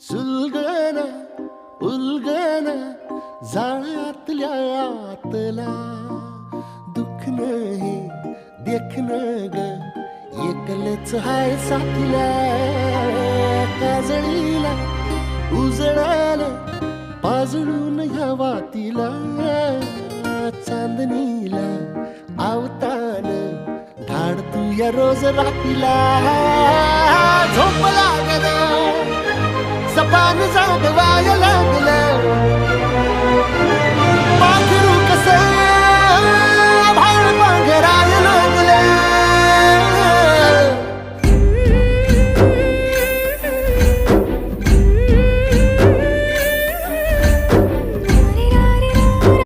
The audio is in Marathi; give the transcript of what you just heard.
चुलगण उलगण जाळ्यातल्या आतला. दुखन हे देखन ग एकलच हाय साथीला. काजळीला उजळाल पाजळून ह्या तिला चांदणीला आवतान धाड तू या रोज रातीला. zapalmy za obywając